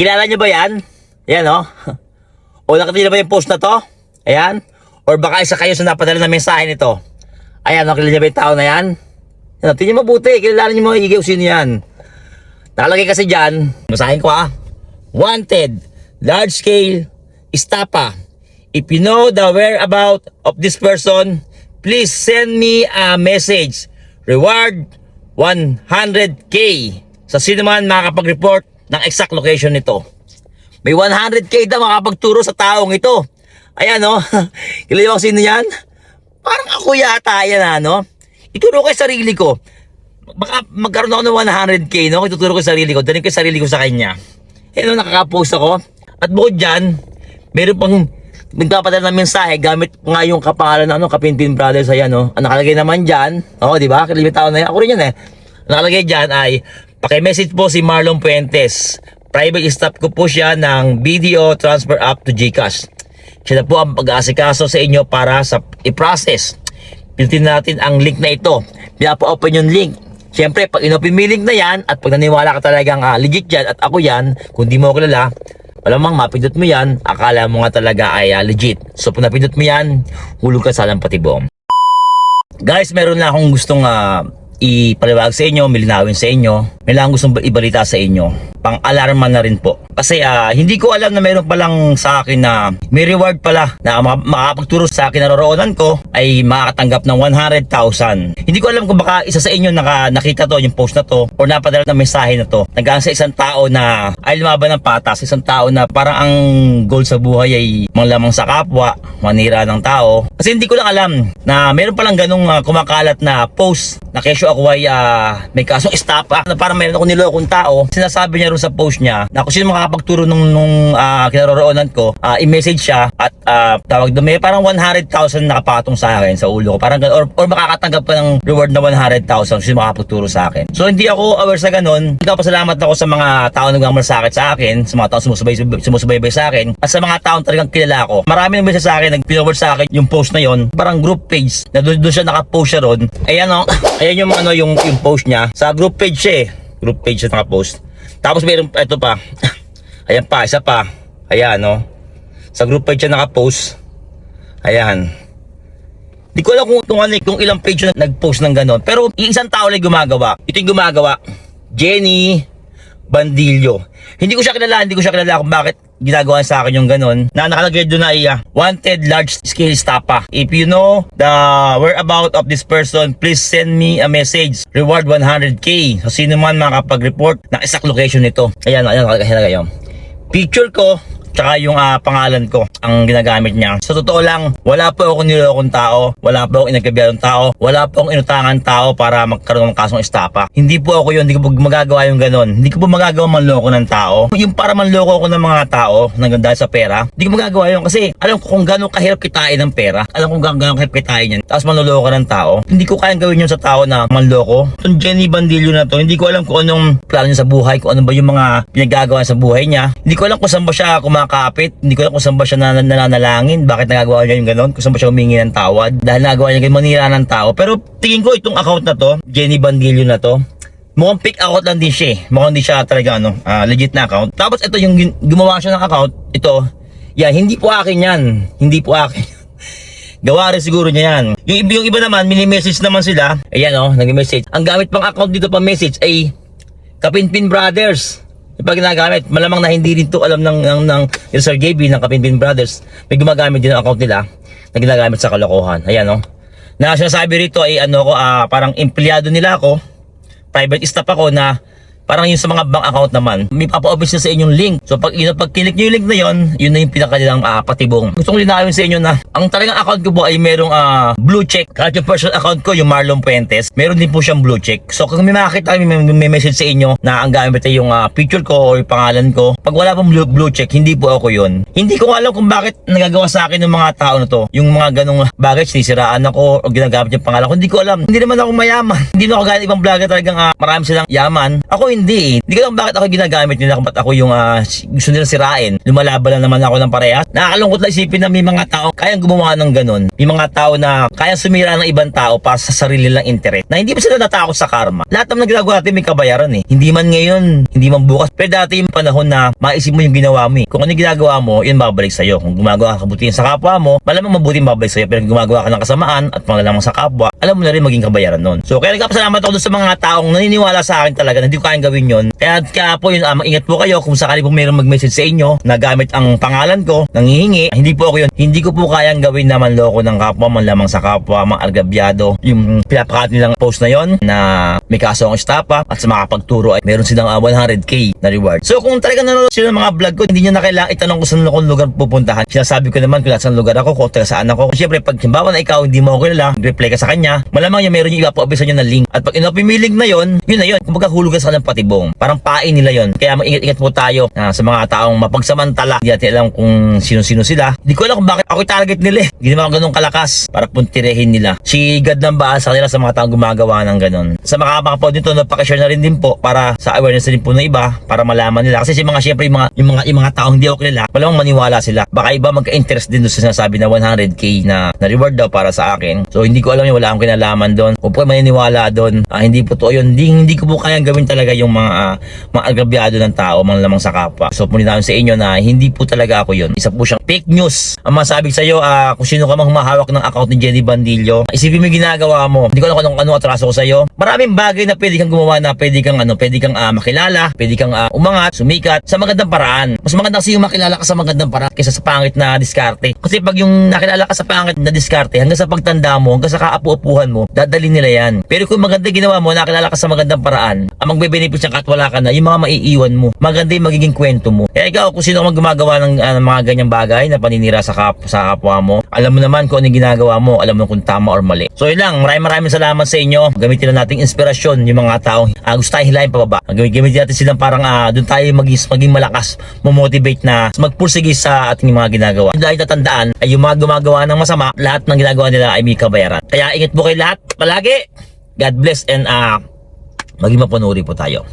Kilala niyo ba yan? Yan oh. O nakita niyo ba yung post na to? Ayan. Or baka isa kayo sa napadala na mensahe nito. Ayan, oh, kilala niyo ba yung tao na yan? Yan, niyo mabuti. Kilala niyo mga igaw sino yan. Nakalagay kasi dyan, masahin ko ah. Wanted, large scale, istapa. If you know the whereabout of this person, please send me a message. Reward 100k sa sino man makakapag-report ng exact location nito. May 100k daw makapagturo sa taong ito. Ayan oh. Kilala sino yan? Parang ako yata yan ano. Ituro ko sarili ko. Baka magkaroon ako ng 100k no. Ituturo ko sarili ko. Danin ko sarili ko sa kanya. Eh no, nakaka-post ako. At bukod dyan, meron pang nagpapadala ng mensahe gamit nga yung kapangalan ng ano, Kapinpin Brothers ayan no. Ang nakalagay naman dyan, oh, di ba? Kalibit tao na yan. Ako rin yan eh. Ang nakalagay dyan ay paki-message po si Marlon Puentes. Private staff ko po siya ng video transfer up to GCash. Siya na po ang pag-aasikaso sa inyo para sa i-process. Pindutin natin ang link na ito. Pinapa-open yung link. Siyempre, pag inopen mo link na yan at pag naniwala ka talagang ah, legit yan at ako yan, kung di mo kilala, malamang mapindot mo yan, akala mo nga talaga ay ah, legit. So pag napindot mo yan, hulog ka sa patibong. Guys, meron na akong gustong ah, ipaliwag sa inyo, milinawin sa inyo. May lang gustong ibalita sa inyo. Pang-alarma na rin po. Kasi ah, hindi ko alam na meron palang sa akin na may reward pala na mak- makakapagturo sa akin na ko ay makakatanggap ng 100,000. Hindi ko alam kung baka isa sa inyo naka, nakita to, yung post na to, or napadala ng mensahe na to. Nagkaan sa isang tao na ay lumaban ng patas, isang tao na parang ang goal sa buhay ay manglamang sa kapwa, manira ng tao. Kasi hindi ko lang alam na meron palang ganong ah, kumakalat na post na kesyo ako ay ah, may kasong estapa na parang meron ako nilokong tao. Sinasabi niya rin sa post niya na kung sino makakapagturo nung, nung ah, kinaroroonan ko, ah, i-message siya at ah, tawag doon, may parang 100,000 nakapatong sa akin sa ulo ko. Parang or, or makakatanggap pa ng reward na 100,000 kung sino makakapagturo sa akin. So hindi ako aware sa ganun. Nagpapasalamat ako sa mga tao na nagmamalasakit sa akin, sa mga tao sumusubay, sumusubaybay sa akin, at sa mga tao talagang kilala ko. Marami nang sa akin, nag-forward sa akin yung post na yon parang group page na doon, siya nakapost siya ron. Ayan o, ayan yung ano yung, yung post niya. Sa group page siya eh. Group page siya nakapost. Tapos meron, ito pa. Ayan pa, isa pa. Ayan no. Sa group page siya nakapost. Ayan. Di ko alam kung, kung, ano, kung ilang page na nag-post ng ganon. Pero yung isang tao lang gumagawa. Ito yung gumagawa. Jenny Bandillo. Hindi ko siya kilala, hindi ko siya kilala kung bakit ginagawa sa akin yung ganon. Na nakalagay doon na iya, wanted large scale stapa. If you know the whereabout of this person, please send me a message. Reward 100k. So sino man makapag-report ng exact location nito. Ayan, ayan, nakalagay yun. Picture ko, tsaka yung ah, pangalan ko ang ginagamit niya. Sa totoo lang, wala po ako nilokong tao, wala po akong inagkabiyadong tao, wala po akong inutangan tao para magkaroon ng kasong estapa. Hindi po ako yun, hindi ko po magagawa yung ganon. Hindi ko po magagawa manloko ng tao. Yung para manloko ako ng mga tao na dahil sa pera, hindi ko magagawa yun kasi alam ko kung gano'ng kahirap kitain ng pera. Alam ko kung gano'ng kahirap kitain yan. Tapos manloloko ng tao. Hindi ko kayang gawin yun sa tao na manloko. Itong Jenny Bandillo na to, hindi ko alam kung anong plano niya sa buhay, kung ano ba yung mga pinagagawa sa buhay niya. Hindi ko alam kung saan ba siya kumakapit, hindi ko alam kung saan ba siya nan- nananalangin, bakit nagagawa niya yung ganon, kung saan ba siya humingi ng tawad, dahil nagawa niya yung manira ng tao. Pero tingin ko itong account na to, Jenny Bandillo na to, mukhang fake account lang din siya eh. Mukhang hindi siya talaga ano, ah, legit na account. Tapos ito yung gumawa siya ng account, ito, yan, hindi po akin yan. Hindi po akin. Gawa rin siguro niya yan. Yung, yung iba naman, mini-message naman sila. Ayan o, oh, nag-message. Ang gamit pang account dito pa message ay Kapinpin Brothers. Pag ginagamit, malamang na hindi rin to alam ng, ng, ng yung Sir JB ng Kapinpin Brothers. May gumagamit din ang account nila na ginagamit sa kalokohan. Ayan o. Oh. Na sinasabi rito ay ano ko, ah, parang empleyado nila ako. Private staff ako na Parang yung sa mga bank account naman, may papa-open sila sa inyong link. So pag, yun, pag click nyo yung link na yun, yun na yung pinakanilang uh, patibong. Gusto kong linawin sa inyo na ang talagang account ko po ay merong ah, blue check. Kahit yung personal account ko, yung Marlon Puentes, meron din po siyang blue check. So kung may makakita kami, may, may message sa inyo na ang gamit ay yung ah, picture ko o yung pangalan ko, pag wala pong blue, blue check, hindi po ako yun. Hindi ko alam kung bakit nagagawa sa akin ng mga tao na to. Yung mga ganong bagay, sinisiraan ako o ginagamit yung pangalan ko, hindi ko alam. Hindi naman ako mayaman. Hindi na ako gaya ibang vlogger talagang ah, marami silang yaman. Ako hindi eh. Hindi ko alam bakit ako ginagamit nila kung ba't ako yung ah, gusto nila sirain. Lumalaban lang naman ako ng parehas. Nakakalungkot lang isipin na may mga tao kayang gumawa ng ganun. May mga tao na kayang sumira ng ibang tao para sa sarili lang interest. Na hindi pa sila natakot sa karma. Lahat naman ginagawa natin may kabayaran eh. Hindi man ngayon, hindi man bukas. Pero dati yung panahon na maisip mo yung ginawa mo eh. Kung ano yung ginagawa mo, yun babalik sa'yo. Kung gumagawa ka kabutihan sa kapwa mo, malamang mabuting babalik sa'yo. Pero kung gumagawa ka ng kasamaan at panglalamang sa kapwa, alam mo na rin maging kabayaran nun. So kaya nagpapasalamat ako sa mga taong naniniwala sa akin talaga na hindi ko kayang gawin yun. Kaya kaya po yun, ah, ingat po kayo kung sakali po mayroong mag-message sa inyo na gamit ang pangalan ko, nangihingi, hindi po ako yun. Hindi ko po kayang gawin na manloko ng kapwa, manlamang sa kapwa, mga argabyado. Yung pinapakat nilang post na yon na may kaso ang estapa at sa makapagturo ay meron silang ah, 100k na reward. So kung talaga nanonood sila ng mga vlog ko, hindi nyo na kailangan itanong kung saan akong lugar pupuntahan. Sinasabi ko naman kung saan lugar ako, kung saan ako. Siyempre, pag halimbawa na ikaw hindi mo ako kilala, reply ka sa kanya, malamang yung meron yung abisan nyo ng link. At pag inopin yung link na yon, yun na yun. Kung hulugan sa kanilang patibong. Parang pain nila yon. Kaya mag-ingat-ingat po tayo ah, sa mga taong mapagsamantala. Hindi natin alam kung sino-sino sila. Hindi ko alam kung bakit ako target nila eh. Hindi naman ganun kalakas para puntirehin nila. Si God ng baal sa kanila sa mga taong gumagawa ng ganun. Sa mga kapakapod dito, napakashare na rin din po para sa awareness din po ng iba para malaman nila. Kasi si mga syempre yung mga, yung mga, yung mga taong hindi ako kilala, malamang maniwala sila. Baka iba magka-interest din doon sa sinasabi na 100k na, na reward daw para sa akin. So hindi ko alam yun, wala akong kinalaman doon. Kung po maniniwala doon, ah, hindi po to yun. Hindi, hindi ko po kayang gawin talaga yung mga, ah, mga ng tao, mga lamang sa kapwa. So punin sa inyo na hindi po talaga ako yun. Isa po siyang fake news. Ang masabi sa iyo, ah, kung sino ka mang humahawak ng account ni Jenny Bandillo, isipin mo yung ginagawa mo. Hindi ko alam kung anong, atraso ko sa iyo. Maraming bagay na pwede kang gumawa na pwede kang ano, pwede kang ah, makilala, pwede kang ah, umangat, sumikat sa magandang paraan. Mas magandang kasi yung makilala ka sa magandang paraan kaysa sa pangit na diskarte. Kasi pag yung nakilala ka sa pangit na diskarte, hanggang sa pagtanda mo, hanggang sa kaapu-upuhan mo, dadali nila yan. Pero kung maganda ginawa mo, nakilala ka sa magandang paraan, ang magbe-benefit siyang katwala ka na, yung mga maiiwan mo, maganda yung magiging kwento mo. Kaya ikaw, kung sino ka man gumagawa ng ah, mga ganyang bagay na paninira sa, kap sa kapwa mo, alam mo naman kung ano yung ginagawa mo, alam mo kung tama or mali. So yun lang, maraming maraming salamat sa inyo. Gamitin na nating inspirasyon yung mga taong uh, gusto tayong hilahin pababa. Gamit, gamitin natin silang parang uh, doon tayo maging, maging malakas, mamotivate na magpursige sa ating mga ginagawa. Dahil tatandaan ay yung mga gumagawa ng masama, lahat ng ginagawa nila ay may kabayaran. Kaya ingat po kayo lahat, palagi. God bless and uh, maging mapanuri po tayo.